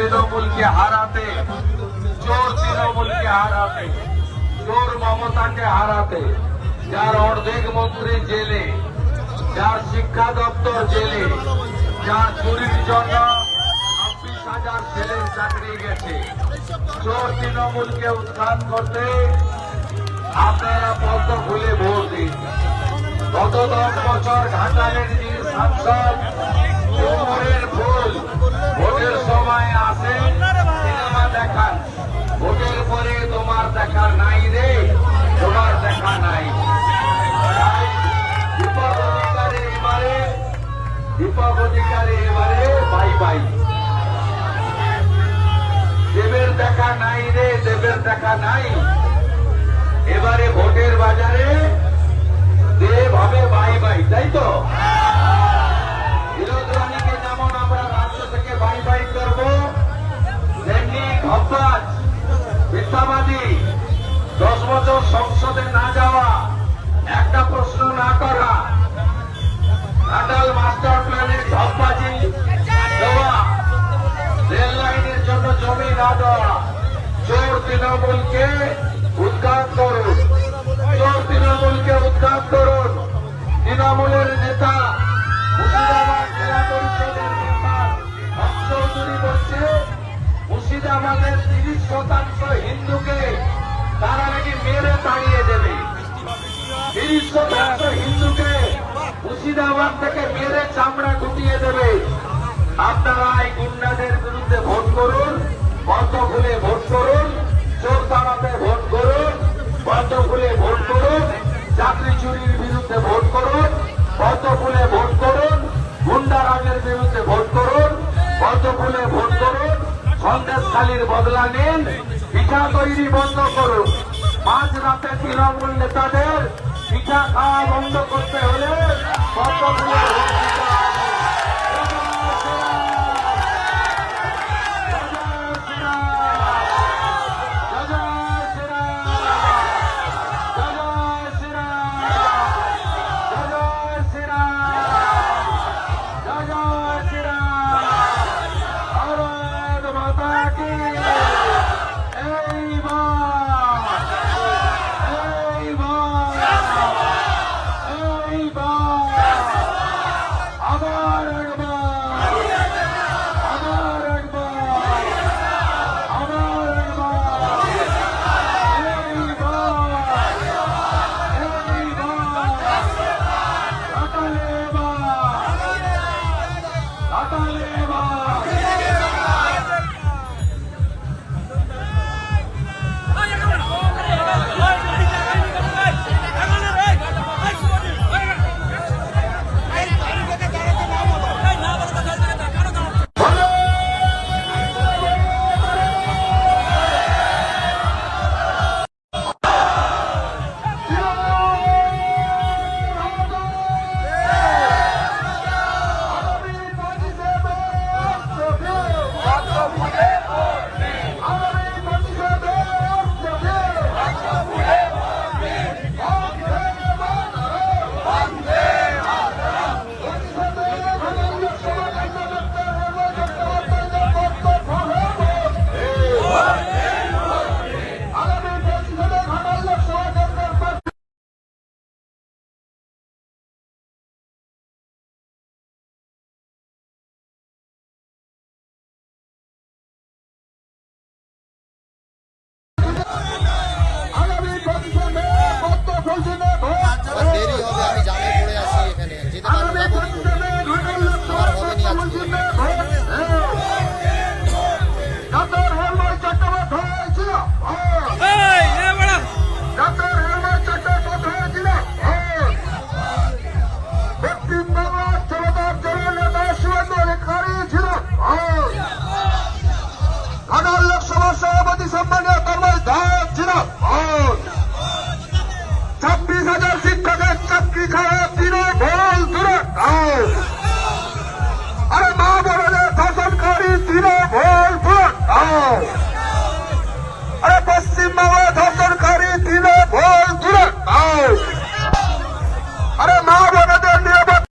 তৃণমূলকে হারাতে, চোর তৃণমূলকে হারাতে, চোর মমতাকে হারাতে, যার অর্ধেক মন্ত্রী জেলে, যার শিক্ষা দপ্তর জেলে, যার চুরির জন্য ছাব্বিশ হাজার ছেলের চাকরি গেছে। চোর তৃণমূলকে উৎখাত করতে আপনারা পদ্ম খুলে ভোট দিন। গত দশ বছর ঘাটালের যে সাংসদ দেখা নাই রে, দেবের দেখা নাই। এবারে ভোটের বাজারে দেব হবে বাই বাই, তাই তো? দশ বছর সংসদে না যাওয়া, একটা প্রশ্ন না করা ঘাটাল মাস্টার প্ল্যানের ধপ্পাজি দেওয়া, রেল লাইনের জন্য জমি না দেওয়া। তৃণমূলকে উদ্ঘাত করুন। চোর তৃণমূলকে করুন। তৃণমূলের নেতা তিরিশ শতাংশ হিন্দুকে তারা নাকি মেরে তাড়িয়ে দেবে। তিরিশ শতাংশ হিন্দুকে মুর্শিদাবাদ থেকে মেরে চামড়া গুটিয়ে দেবে। খুলে ভোট করুন, চাকরি চুরির বিরুদ্ধে ভোট করুন কত ফুলে ভোট করুন, গুন্ডারাজের বিরুদ্ধে ভোট করুন কত ফুলে ভোট করুন, সন্দেশখালীর বদলা নিন, পিঠা তৈরি বন্ধ করুন। মাঝ রাতে তৃণমূল নেতাদের পিঠা খাওয়া বন্ধ করতে হলে